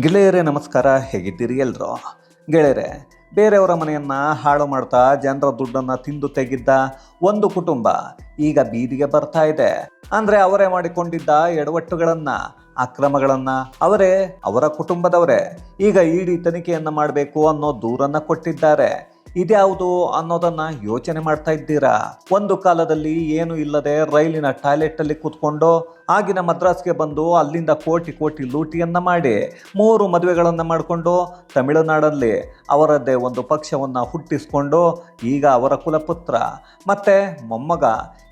ಗೆಳೆಯರೇ, ನಮಸ್ಕಾರ. ಹೇಗಿದ್ದೀರಿ ಎಲ್ರು? ಗೆಳೆಯರೆ, ಬೇರೆಯವರ ಮನೆಯನ್ನ ಹಾಳು ಮಾಡ್ತಾ ಜನರ ದುಡ್ಡನ್ನ ತಿಂದು ತೆಗಿದ್ದ ಒಂದು ಕುಟುಂಬ ಈಗ ಬೀದಿಗೆ ಬರ್ತಾ ಇದೆ. ಅಂದ್ರೆ ಅವರೇ ಮಾಡಿಕೊಂಡಿದ್ದ ಎಡವಟ್ಟುಗಳನ್ನ, ಅಕ್ರಮಗಳನ್ನು, ಅವರೇ ಅವರ ಕುಟುಂಬದವರೇ ಈಗ ಇಡಿ ತನಿಖೆಯನ್ನು ಮಾಡಬೇಕು ಅನ್ನೋ ದೂರನ್ನ ಕೊಟ್ಟಿದ್ದಾರೆ. ಇದ್ಯಾವುದು ಅನ್ನೋದನ್ನ ಯೋಚನೆ ಮಾಡ್ತಾ ಇದ್ದೀರಾ? ಒಂದು ಕಾಲದಲ್ಲಿ ಏನು ಇಲ್ಲದೆ ರೈಲಿನ ಟಾಯ್ಲೆಟ್ ಅಲ್ಲಿ ಕೂತ್ಕೊಂಡು ಆಗಿನ ಮದ್ರಾಸ್ಗೆ ಬಂದು ಅಲ್ಲಿಂದ ಕೋಟಿ ಕೋಟಿ ಲೂಟಿಯನ್ನ ಮಾಡಿ ಮೂರು ಮದುವೆಗಳನ್ನ ಮಾಡಿಕೊಂಡು ತಮಿಳುನಾಡಲ್ಲಿ, ಅವರದ್ದೇ ಒಂದು ಪಕ್ಷವನ್ನ ಹುಟ್ಟಿಸ್ಕೊಂಡು ಈಗ ಅವರ ಕುಲಪುತ್ರ. ಮತ್ತೆ ಮೊಮ್ಮಗ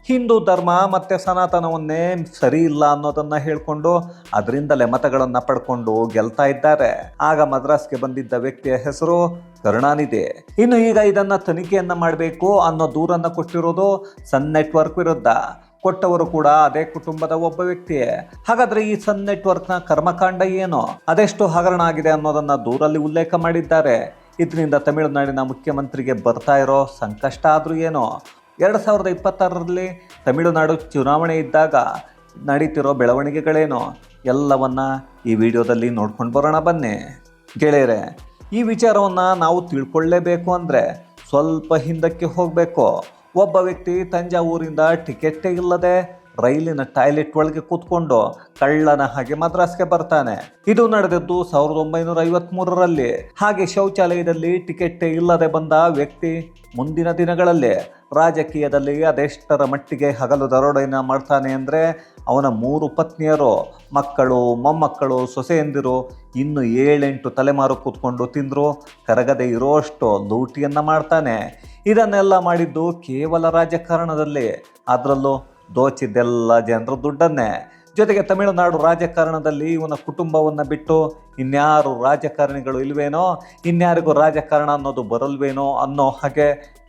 ಹಿಂದೂ ಧರ್ಮ ಮತ್ತೆ ಸನಾತನವನ್ನೇ ಸರಿ ಇಲ್ಲ ಅನ್ನೋದನ್ನು ಹೇಳಿಕೊಂಡು ಅದರಿಂದಲೇ ಮತಗಳನ್ನು ಪಡ್ಕೊಂಡು ಗೆಲ್ತಾ ಇದ್ದಾರೆ. ಆಗ ಮದ್ರಾಸ್ಗೆ ಬಂದಿದ್ದ ವ್ಯಕ್ತಿಯ ಹೆಸರು ಕರುಣಾನಿಧಿ. ಇನ್ನು ಈಗ ಇದನ್ನು ತನಿಖೆಯನ್ನು ಮಾಡಬೇಕು ಅನ್ನೋ ದೂರನ್ನು ಕೊಟ್ಟಿರೋದು ಸನ್ ನೆಟ್ವರ್ಕ್ ವಿರುದ್ಧ. ಕೊಟ್ಟವರು ಕೂಡ ಅದೇ ಕುಟುಂಬದ ಒಬ್ಬ ವ್ಯಕ್ತಿಯೇ. ಹಾಗಾದ್ರೆ ಈ ಸನ್ ನೆಟ್ವರ್ಕ್ನ ಕರ್ಮಕಾಂಡ ಏನು? ಅದೆಷ್ಟು ಹಗರಣ ಆಗಿದೆ ಅನ್ನೋದನ್ನ ದೂರಲ್ಲಿ ಉಲ್ಲೇಖ ಮಾಡಿದ್ದಾರೆ. ಇದರಿಂದ ತಮಿಳುನಾಡಿನ ಮುಖ್ಯಮಂತ್ರಿಗೆ ಬರ್ತಾ ಇರೋ ಸಂಕಷ್ಟ ಆದರೂ ಏನೋ? ಎರಡು ಸಾವಿರದ ಇಪ್ಪತ್ತಾರರಲ್ಲಿ ತಮಿಳುನಾಡು ಚುನಾವಣೆ ಇದ್ದಾಗ ನಡೀತಿರೋ ಬೆಳವಣಿಗೆಗಳೇನು ಎಲ್ಲವನ್ನ ಈ ವಿಡಿಯೋದಲ್ಲಿ ನೋಡ್ಕೊಂಡು ಬರೋಣ ಬನ್ನಿ. ಗೆಳೆಯರೆ, ಈ ವಿಚಾರವನ್ನು ನಾವು ತಿಳ್ಕೊಳ್ಳೇಬೇಕು ಅಂದರೆ ಸ್ವಲ್ಪ ಹಿಂದಕ್ಕೆ ಹೋಗಬೇಕು. ಒಬ್ಬ ವ್ಯಕ್ತಿ ತಂಜಾವೂರಿಂದ ಟಿಕೆಟ್ಟೇ ಇಲ್ಲದೆ ರೈಲಿನ ಟಾಯ್ಲೆಟ್ ಒಳಗೆ ಕೂತ್ಕೊಂಡು ಕಳ್ಳನ ಹಾಗೆ ಮದ್ರಾಸ್ಗೆ ಬರ್ತಾನೆ. ಇದು ನಡೆದದ್ದು ಸಾವಿರದ ಒಂಬೈನೂರ ಐವತ್ಮೂರರಲ್ಲಿ ಹಾಗೆ ಶೌಚಾಲಯದಲ್ಲಿ ಟಿಕೆಟ್ ಇಲ್ಲದೆ ಬಂದ ವ್ಯಕ್ತಿ ಮುಂದಿನ ದಿನಗಳಲ್ಲಿ ರಾಜಕೀಯದಲ್ಲಿ ಅದೆಷ್ಟರ ಮಟ್ಟಿಗೆ ಹಗಲು ದರೋಡೆಯನ್ನು ಮಾಡ್ತಾನೆ ಅಂದರೆ ಅವನ ಮೂರು ಪತ್ನಿಯರು, ಮಕ್ಕಳು, ಮೊಮ್ಮಕ್ಕಳು, ಸೊಸೆಯಂದಿರು ಇನ್ನು ಏಳೆಂಟು ತಲೆಮಾರು ಕೂತ್ಕೊಂಡು ತಿಂದರು, ಕರಗದೆ ಇರೋಷ್ಟು ಲೂಟಿಯನ್ನು ಮಾಡ್ತಾನೆ. ಇದನ್ನೆಲ್ಲ ಮಾಡಿದ್ದು ಕೇವಲ ರಾಜಕಾರಣದಲ್ಲಿ. ಅದರಲ್ಲೂ ದೋಚಿದ್ದೆಲ್ಲ ಜನರ ದುಡ್ಡನ್ನೇ. ಜೊತೆಗೆ ತಮಿಳುನಾಡು ರಾಜಕಾರಣದಲ್ಲಿ ಇವನ ಕುಟುಂಬವನ್ನು ಬಿಟ್ಟು ಇನ್ಯಾರು ರಾಜಕಾರಣಿಗಳು ಇಲ್ವೇನೋ, ಇನ್ಯಾರಿಗೂ ರಾಜಕಾರಣ ಅನ್ನೋದು ಬರಲ್ವೇನೋ ಅನ್ನೋ ಹಾಗೆ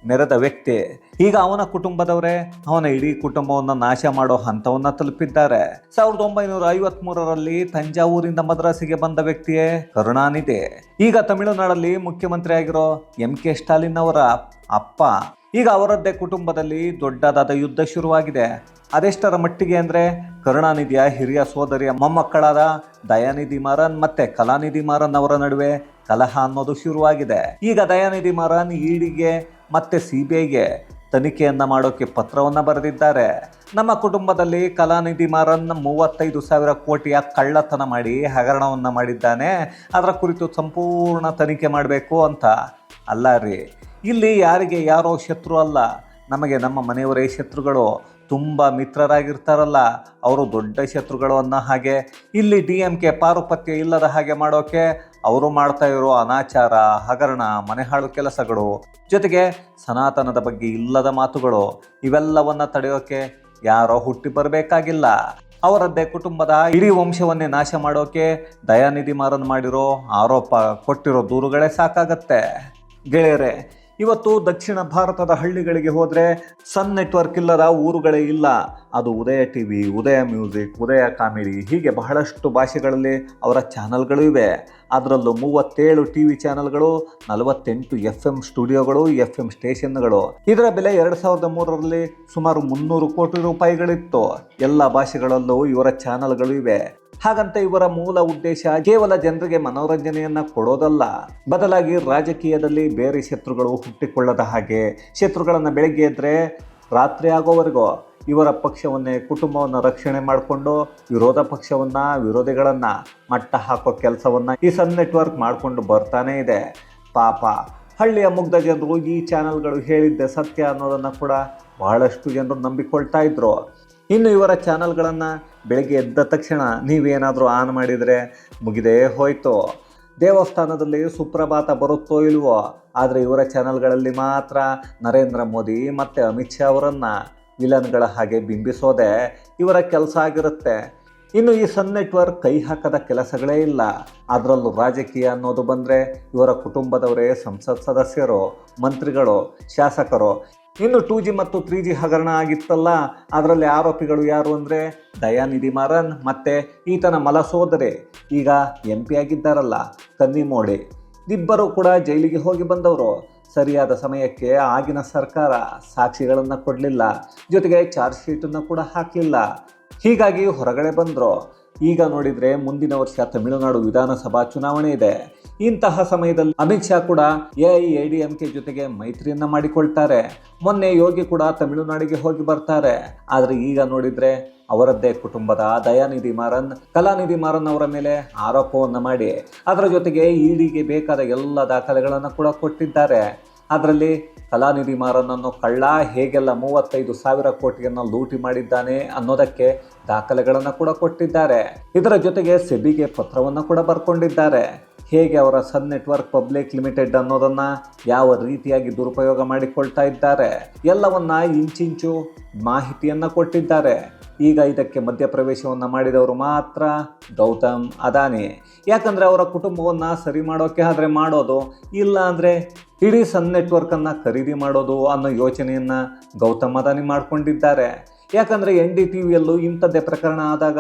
ನೆರೆದ ವ್ಯಕ್ತಿ. ಈಗ ಅವನ ಕುಟುಂಬದವರೇ ಅವನ ಇಡೀ ಕುಟುಂಬವನ್ನು ನಾಶ ಮಾಡೋ ಹಂತವನ್ನು ತಲುಪಿದ್ದಾರೆ. ಸಾವಿರದ ಒಂಬೈನೂರ ಐವತ್ಮೂರರಲ್ಲಿ ತಂಜಾವೂರಿಂದ ಮದ್ರಾಸಿಗೆ ಬಂದ ವ್ಯಕ್ತಿಯೇ ಕರುಣಾನಿಧಿ. ಈಗ ತಮಿಳುನಾಡಲ್ಲಿ ಮುಖ್ಯಮಂತ್ರಿ ಆಗಿರೋ ಎಂ ಕೆ ಸ್ಟಾಲಿನ್ ಅವರ ಅಪ್ಪ. ಈಗ ಅವರದ್ದೇ ಕುಟುಂಬದಲ್ಲಿ ದೊಡ್ಡದಾದ ಯುದ್ಧ ಶುರುವಾಗಿದೆ. ಅದೆಷ್ಟರ ಮಟ್ಟಿಗೆ ಅಂದರೆ ಕರುಣಾನಿಧಿಯ ಹಿರಿಯ ಸೋದರಿಯ ಮೊಮ್ಮಕ್ಕಳಾದ ದಯಾನಿಧಿ ಮಾರನ್ ಮತ್ತೆ ಕಲಾನಿಧಿ ಮಾರನ್ ಅವರ ನಡುವೆ ಕಲಹ ಅನ್ನೋದು ಶುರುವಾಗಿದೆ. ಈಗ ದಯಾನಿಧಿ ಮಾರನ್ ಇಡಿಗೆ ಮತ್ತೆ ಸಿ ಬಿ ಐಗೆ ತನಿಖೆಯನ್ನ ಮಾಡೋಕೆ ಪತ್ರವನ್ನ ಬರೆದಿದ್ದಾರೆ. ನಮ್ಮ ಕುಟುಂಬದಲ್ಲಿ ಕಲಾನಿಧಿ ಮಾರನ್ ಮೂವತ್ತೈದು ಸಾವಿರ ಕೋಟಿಯ ಕಳ್ಳತನ ಮಾಡಿ ಹಗರಣವನ್ನ ಮಾಡಿದ್ದಾನೆ. ಅದರ ಕುರಿತು ಸಂಪೂರ್ಣ ತನಿಖೆ ಮಾಡಬೇಕು ಅಂತ. ಅಲ್ಲ ರೀ ಇಲ್ಲಿ ಯಾರಿಗೆ ಯಾರೋ ಶತ್ರು ಅಲ್ಲ. ನಮಗೆ ನಮ್ಮ ಮನೆಯವರೇ ಶತ್ರುಗಳು. ತುಂಬ ಮಿತ್ರರಾಗಿರ್ತಾರಲ್ಲ. ಅವರು ದೊಡ್ಡ ಶತ್ರುಗಳು ಅನ್ನೋ ಹಾಗೆ. ಇಲ್ಲಿ ಡಿ ಎಂ ಕೆ ಪಾರುಪತ್ಯ ಇಲ್ಲದ ಹಾಗೆ ಮಾಡೋಕೆ ಅವರು ಮಾಡ್ತಾ ಇರೋ ಅನಾಚಾರ, ಹಗರಣ, ಮನೆಹಾಳು ಕೆಲಸಗಳು, ಜೊತೆಗೆ ಸನಾತನದ ಬಗ್ಗೆ ಇಲ್ಲದ ಮಾತುಗಳು, ಇವೆಲ್ಲವನ್ನ ತಡೆಯೋಕೆ ಯಾರೋ ಹುಟ್ಟಿ ಬರಬೇಕಾಗಿಲ್ಲ. ಅವರದ್ದೇ ಕುಟುಂಬದ ಇಡೀ ವಂಶವನ್ನೇ ನಾಶ ಮಾಡೋಕೆ ದಯಾನಿಧಿ ಮಾರನ್ ಮಾಡಿರೋ ಆರೋಪ ಕೊಟ್ಟಿರೋ ದೂರುಗಳೇ ಸಾಕಾಗತ್ತೆ. ಗೆಳೆಯರೆ ಇವತ್ತು ದಕ್ಷಿಣ ಭಾರತದ ಹಳ್ಳಿಗಳಿಗೆ ಹೋದರೆ ಸನ್ ನೆಟ್ವರ್ಕ್ ಇಲ್ಲದ ಊರುಗಳೇ ಇಲ್ಲ. ಅದು Udaya T V Udaya music, Udaya comedy, ಹೀಗೆ ಬಹಳಷ್ಟು ಭಾಷೆಗಳಲ್ಲಿ ಅವರ ಚಾನಲ್ಗಳು ಇವೆ. ಅದರಲ್ಲೂ ಮೂವತ್ತೇಳು ಟಿ ವಿ ಚಾನಲ್ಗಳು, ನಲವತ್ತೆಂಟು ಎಫ್ ಎಂ ಸ್ಟುಡಿಯೋಗಳು ಎಫ್ ಎಂ ಸ್ಟೇಷನ್ಗಳು. ಇದರ ಬೆಲೆ ಎರಡು ಸಾವಿರದ ಮೂರರಲ್ಲಿ ಸುಮಾರು ಮುನ್ನೂರು ಕೋಟಿ ರೂಪಾಯಿಗಳಿತ್ತು. ಎಲ್ಲ ಭಾಷೆಗಳಲ್ಲೂ ಇವರ ಚಾನಲ್ಗಳು ಇವೆ. ಹಾಗಂತ ಇವರ ಮೂಲ ಉದ್ದೇಶ ಕೇವಲ ಜನರಿಗೆ ಮನೋರಂಜನೆಯನ್ನ ಕೊಡೋದಲ್ಲ. ಬದಲಾಗಿ ರಾಜಕೀಯದಲ್ಲಿ ಬೇರೆ ಶತ್ರುಗಳು ಹುಟ್ಟಿಕೊಳ್ಳದ ಹಾಗೆ, ಶತ್ರುಗಳನ್ನು ಬೆಳಗ್ಗೆ ಎದ್ರೆ ರಾತ್ರಿ ಆಗೋವರೆಗೂ ಇವರ ಪಕ್ಷವನ್ನೇ ಕುಟುಂಬವನ್ನು ರಕ್ಷಣೆ ಮಾಡಿಕೊಂಡು ವಿರೋಧ ಪಕ್ಷವನ್ನ, ವಿರೋಧಿಗಳನ್ನ ಮಟ್ಟ ಹಾಕೋ ಕೆಲಸವನ್ನ ಈ ಸನ್ ನೆಟ್ವರ್ಕ್ ಮಾಡಿಕೊಂಡು ಬರ್ತಾನೆ ಇದೆ. ಪಾಪ. ಹಳ್ಳಿಯ ಮುಗ್ಧ ಜನರು ಈ ಚಾನೆಲ್ಗಳು ಹೇಳಿದ್ದೆ ಸತ್ಯ ಅನ್ನೋದನ್ನು ಕೂಡ ಬಹಳಷ್ಟು ಜನರು ನಂಬಿಕೊಳ್ತಾ ಇದ್ರು. ಇನ್ನು ಇವರ ಚಾನಲ್ಗಳನ್ನು ಬೆಳಗ್ಗೆ ಎದ್ದ ತಕ್ಷಣ ನೀವೇನಾದರೂ ಆನ್ ಮಾಡಿದರೆ ಮುಗಿದೇ ಹೋಯ್ತು. ದೇವಸ್ಥಾನದಲ್ಲಿ ಸುಪ್ರಭಾತ ಬರುತ್ತೋ ಇಲ್ವೋ, ಆದರೆ ಇವರ ಚಾನಲ್ಗಳಲ್ಲಿ ಮಾತ್ರ ನರೇಂದ್ರ ಮೋದಿ ಮತ್ತು ಅಮಿತ್ ಶಾ ಅವರನ್ನು ವಿಲನ್ಗಳ ಹಾಗೆ ಬಿಂಬಿಸೋದೆ ಇವರ ಕೆಲಸ ಆಗಿರುತ್ತೆ. ಇನ್ನು ಈ ಸನ್ ನೆಟ್ವರ್ಕ್ ಕೈ ಹಾಕದ ಕೆಲಸಗಳೇ ಇಲ್ಲ. ಅದರಲ್ಲೂ ರಾಜಕೀಯ ಅನ್ನೋದು ಬಂದರೆ ಇವರ ಕುಟುಂಬದವರೇ ಸಂಸತ್ ಸದಸ್ಯರು, ಮಂತ್ರಿಗಳು, ಶಾಸಕರು. ಇನ್ನು ಟೂ ಜಿ ಮತ್ತು ತ್ರೀ ಜಿ ಹಗರಣ ಆಗಿತ್ತಲ್ಲ ಅದರಲ್ಲಿ ಆರೋಪಿಗಳು ಯಾರು ಅಂದರೆ ದಯಾನಿಧಿ ಮಾರನ್ ಮತ್ತು ಈತನ ಮಲ ಸೋದರಿ. ಈಗ ಎಂ ಪಿ ಆಗಿದ್ದಾರಲ್ಲ ಕನ್ನಿಮೋಡಿ ಇಬ್ಬರು ಕೂಡ ಜೈಲಿಗೆ ಹೋಗಿ ಬಂದವರು. ಸರಿಯಾದ ಸಮಯಕ್ಕೆ ಆಗಿನ ಸರ್ಕಾರ ಸಾಕ್ಷಿಗಳನ್ನು ಕೊಡಲಿಲ್ಲ, ಜೊತೆಗೆ ಚಾರ್ಜ್ ಶೀಟನ್ನು ಕೂಡ ಹಾಕಲಿಲ್ಲ. ಹೀಗಾಗಿ ಹೊರಗಡೆ ಬಂದರು, ಈಗ ನೋಡಿದರೆ ಮುಂದಿನ ವರ್ಷ ತಮಿಳುನಾಡು ವಿಧಾನಸಭಾ ಚುನಾವಣೆ ಇದೆ. ಇಂತಹ ಸಮಯದಲ್ಲಿ ಅಮಿತ್ ಶಾ ಕೂಡ ಎಐಎಡಿಎಂಕೆ ಜೊತೆಗೆ ಮೈತ್ರಿಯನ್ನ ಮಾಡಿಕೊಳ್ತಾರೆ. ಮೊನ್ನೆ ಯೋಗಿ ಕೂಡ ತಮಿಳುನಾಡಿಗೆ ಹೋಗಿ ಬರ್ತಾರೆ. ಆದರೆ ಈಗ ನೋಡಿದ್ರೆ ಅವರದ್ದೇ ಕುಟುಂಬದ ದಯಾನಿಧಿ ಮಾರನ್ ಕಲಾನಿಧಿ ಮಾರನ್ ಅವರ ಮೇಲೆ ಆರೋಪವನ್ನು ಮಾಡಿ, ಅದರ ಜೊತೆಗೆ ಇಡಿಗೆ ಬೇಕಾದ ಎಲ್ಲ ದಾಖಲೆಗಳನ್ನು ಕೂಡ ಕೊಟ್ಟಿದ್ದಾರೆ. ಅದರಲ್ಲಿ ಕಲಾನಿಧಿ ಮಾರನನ್ನು ಕಳ್ಳ ಹೇಗೆಲ್ಲ ಮೂವತ್ತೈದು ಸಾವಿರ ಕೋಟಿಯನ್ನು ಲೂಟಿ ಮಾಡಿದ್ದಾನೆ ಅನ್ನೋದಕ್ಕೆ ದಾಖಲೆಗಳನ್ನು ಕೂಡ ಕೊಟ್ಟಿದ್ದಾರೆ. ಇದರ ಜೊತೆಗೆ ಸೆಬಿಗೆ ಪತ್ರವನ್ನು ಕೂಡ ಬರ್ಕೊಂಡಿದ್ದಾರೆ. ಹೇಗೆ ಅವರ ಸನ್ ನೆಟ್ವರ್ಕ್ ಪಬ್ಲಿಕ್ ಲಿಮಿಟೆಡ್ ಅನ್ನೋದನ್ನ ಯಾವ ರೀತಿಯಾಗಿ ದುರುಪಯೋಗ ಮಾಡಿಕೊಳ್ತಾ ಇದ್ದಾರೆ ಎಲ್ಲವನ್ನ ಇಂಚಿಂಚು ಮಾಹಿತಿಯನ್ನ ಕೊಟ್ಟಿದ್ದಾರೆ. ಈಗ ಇದಕ್ಕೆ ಮಧ್ಯಪ್ರವೇಶವನ್ನು ಮಾಡಿದವರು ಮಾತ್ರ ಗೌತಮ್ ಅದಾನಿ. ಯಾಕಂದ್ರೆ ಅವರ ಕುಟುಂಬವನ್ನ ಸರಿ ಮಾಡೋಕೆ ಆದರೆ ಮಾಡೋದು ಇಲ್ಲ ಅಂದರೆ ಇಡೀ ಸನ್ ನೆಟ್ವರ್ಕನ್ನು ಖರೀದಿ ಮಾಡೋದು ಅನ್ನೋ ಯೋಚನೆಯನ್ನು ಗೌತಮ್ ಅದಾನಿ ಮಾಡ್ಕೊಂಡಿದ್ದಾರೆ. ಯಾಕಂದ್ರೆ ಎನ್ ಡಿ ಟಿ ವಿಯಲ್ಲೂ ಇಂಥದ್ದೇ ಪ್ರಕರಣ ಆದಾಗ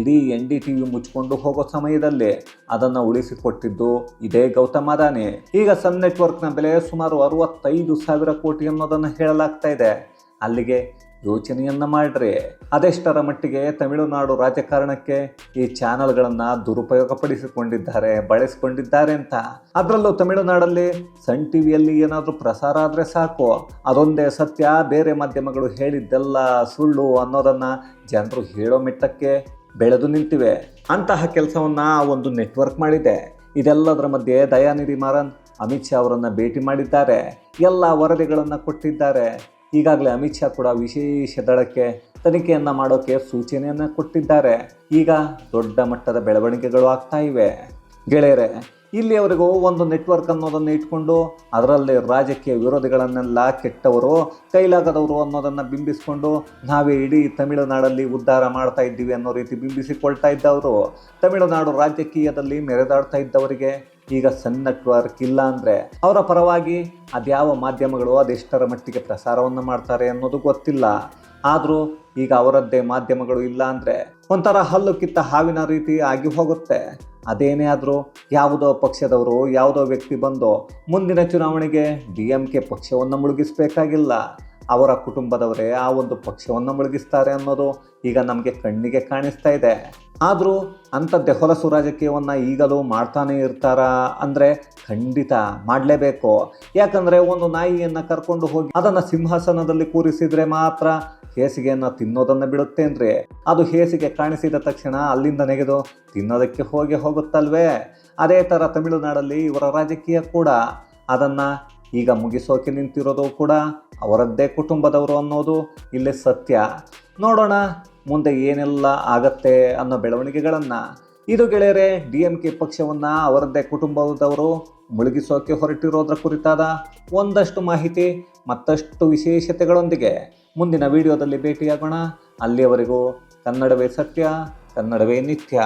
ಇಡೀ ಎನ್ ಡಿ ಟಿ ವಿ ಮುಚ್ಕೊಂಡು ಹೋಗೋ ಸಮಯದಲ್ಲಿ ಅದನ್ನು ಉಳಿಸಿಕೊಟ್ಟಿದ್ದು ಇದೇ ಗೌತಮ್ ಅದಾನಿ ಈಗ ಸನ್ ನೆಟ್ವರ್ಕ್ನ ಬೆಲೆ ಸುಮಾರು ಅರವತ್ತೈದು ಸಾವಿರ ಕೋಟಿ ಅನ್ನೋದನ್ನು ಹೇಳಲಾಗ್ತಾ ಇದೆ. ಅಲ್ಲಿಗೆ ಯೋಚನೆಯನ್ನು ಮಾಡ್ರಿ. ಅದೆಷ್ಟರ ಮಟ್ಟಿಗೆ ತಮಿಳುನಾಡು ರಾಜಕಾರಣಕ್ಕೆ ಈ ಚಾನೆಲ್ಗಳನ್ನು ದುರುಪಯೋಗಪಡಿಸಿಕೊಂಡಿದ್ದಾರೆ, ಬಳಸಿಕೊಂಡಿದ್ದಾರೆ ಅಂತ. ಅದರಲ್ಲೂ ತಮಿಳುನಾಡಲ್ಲಿ ಸನ್ ಟಿವಿಯಲ್ಲಿ ಏನಾದರೂ ಪ್ರಸಾರ ಆದರೆ ಸಾಕು. ಅದೊಂದೇ ಸತ್ಯ, ಬೇರೆ ಮಾಧ್ಯಮಗಳು ಹೇಳಿದ್ದೆಲ್ಲ ಸುಳ್ಳು ಅನ್ನೋದನ್ನು ಜನರು ಹೇಳೋ ಮೆಟ್ಟಕ್ಕೆ ಬೆಳೆದು ನಿಂತಿವೆ. ಅಂತಹ ಕೆಲಸವನ್ನು ಒಂದು ನೆಟ್ವರ್ಕ್ ಮಾಡಿದೆ. ಇದೆಲ್ಲದರ ಮಧ್ಯೆ ದಯಾನಿಧಿ ಮಾರನ್, ಅಮಿತ್ ಶಾ ಅವರನ್ನು ಭೇಟಿ ಮಾಡಿದ್ದಾರೆ. ಎಲ್ಲ ವರದಿಗಳನ್ನು ಕೊಟ್ಟಿದ್ದಾರೆ. ಈಗಾಗಲೇ ಅಮಿತ್ ಶಾ ಕೂಡ ವಿಶೇಷ ದಳಕ್ಕೆ ತನಿಖೆಯನ್ನು ಮಾಡೋಕ್ಕೆ ಸೂಚನೆಯನ್ನು ಕೊಟ್ಟಿದ್ದಾರೆ. ಈಗ ದೊಡ್ಡ ಮಟ್ಟದ ಬೆಳವಣಿಗೆಗಳು ಆಗ್ತಾ ಇವೆ. ಗೆಳೆಯರೆ ಇಲ್ಲಿಯವರೆಗೂ ಒಂದು ನೆಟ್ವರ್ಕ್ ಅನ್ನೋದನ್ನು ಇಟ್ಕೊಂಡು ಅದರಲ್ಲಿ ರಾಜಕೀಯ ವಿರೋಧಿಗಳನ್ನೆಲ್ಲ ಕೆಟ್ಟವರು, ಕೈಲಾಗದವರು ಅನ್ನೋದನ್ನು ಬಿಂಬಿಸಿಕೊಂಡು ನಾವೇ ಇಡೀ ತಮಿಳುನಾಡಲ್ಲಿ ಉದ್ಧಾರ ಮಾಡ್ತಾ ಇದ್ದೀವಿ ಅನ್ನೋ ರೀತಿ ಬಿಂಬಿಸಿಕೊಳ್ತಾ ಇದ್ದವರು, ತಮಿಳುನಾಡು ರಾಜಕೀಯದಲ್ಲಿ ಮೆರೆದಾಡ್ತಾ ಇದ್ದವರಿಗೆ ಈಗ ಸನ್ ನೆಟ್ವರ್ಕ್ ಇಲ್ಲ ಅಂದರೆ ಅವರ ಪರವಾಗಿ ಅದ್ಯಾವ ಮಾಧ್ಯಮಗಳು ಅದೆಷ್ಟರ ಮಟ್ಟಿಗೆ ಪ್ರಸಾರವನ್ನು ಮಾಡ್ತಾರೆ ಅನ್ನೋದು ಗೊತ್ತಿಲ್ಲ. ಆದರೂ ಈಗ ಅವರದ್ದೇ ಮಾಧ್ಯಮಗಳು ಇಲ್ಲ ಅಂದರೆ ಒಂಥರ ಹಲ್ಲು ಕಿತ್ತ ಹಾವಿನ ರೀತಿ ಆಗಿ ಹೋಗುತ್ತೆ. ಅದೇನೇ ಆದರೂ ಯಾವುದೋ ಪಕ್ಷದವರು, ಯಾವುದೋ ವ್ಯಕ್ತಿ ಬಂದು ಮುಂದಿನ ಚುನಾವಣೆಗೆ ಡಿ ಎಂ ಕೆ ಪಕ್ಷವನ್ನು ಮುಳುಗಿಸಬೇಕಾಗಿಲ್ಲ. ಅವರ ಕುಟುಂಬದವರೇ ಆ ಒಂದು ಪಕ್ಷವನ್ನು ಮುಳುಗಿಸ್ತಾರೆ ಅನ್ನೋದು ಈಗ ನಮಗೆ ಕಣ್ಣಿಗೆ ಕಾಣಿಸ್ತಾ ಇದೆ. ಆದರೂ ಅಂಥದ್ದೇ ಹೊಲಸು ರಾಜಕೀಯವನ್ನು ಈಗಲೂ ಮಾಡ್ತಾನೆ ಇರ್ತಾರ ಅಂದರೆ ಖಂಡಿತ ಮಾಡಲೇಬೇಕು. ಯಾಕಂದರೆ ಒಂದು ನಾಯಿಯನ್ನು ಕರ್ಕೊಂಡು ಹೋಗಿ ಅದನ್ನು ಸಿಂಹಾಸನದಲ್ಲಿ ಕೂರಿಸಿದರೆ ಮಾತ್ರ ಹೇಸಿಗೆಯನ್ನು ತಿನ್ನೋದನ್ನು ಬಿಡುತ್ತೇನ್ರಿ? ಅದು ಹೇಸಿಗೆ ಕಾಣಿಸಿದ ತಕ್ಷಣ ಅಲ್ಲಿಂದ ನೆಗೆದು ತಿನ್ನೋದಕ್ಕೆ ಹೋಗಿ ಹೋಗುತ್ತಲ್ವೇ? ಅದೇ ಥರ ತಮಿಳುನಾಡಲ್ಲಿ ಇವರ ರಾಜಕೀಯ ಕೂಡ. ಅದನ್ನು ಈಗ ಮುಗಿಸೋಕೆ ನಿಂತಿರೋದು ಕೂಡ ಅವರದ್ದೇ ಕುಟುಂಬದವರು ಅನ್ನೋದು ಇಲ್ಲಿ ಸತ್ಯ. ನೋಡೋಣ, ಮುಂದೆ ಏನೆಲ್ಲ ಆಗತ್ತೆ ಅನ್ನೋ ಬೆಳವಣಿಗೆಗಳನ್ನು. ಇದು ಗೆಳೆಯರೆ, ಡಿ ಎಂ ಕೆ ಪಕ್ಷವನ್ನು ಅವರದ್ದೇ ಕುಟುಂಬದವರು ಮುಳುಗಿಸೋಕೆ ಹೊರಟಿರೋದ್ರ ಕುರಿತಾದ ಒಂದಷ್ಟು ಮಾಹಿತಿ, ಮತ್ತಷ್ಟು ವಿಶೇಷತೆಗಳೊಂದಿಗೆ. ಮುಂದಿನ ವಿಡಿಯೋದಲ್ಲಿ ಭೇಟಿಯಾಗೋಣ. ಅಲ್ಲಿಯವರೆಗೂ ಕನ್ನಡವೇ ಸತ್ಯ ಕನ್ನಡವೇ ನಿತ್ಯ.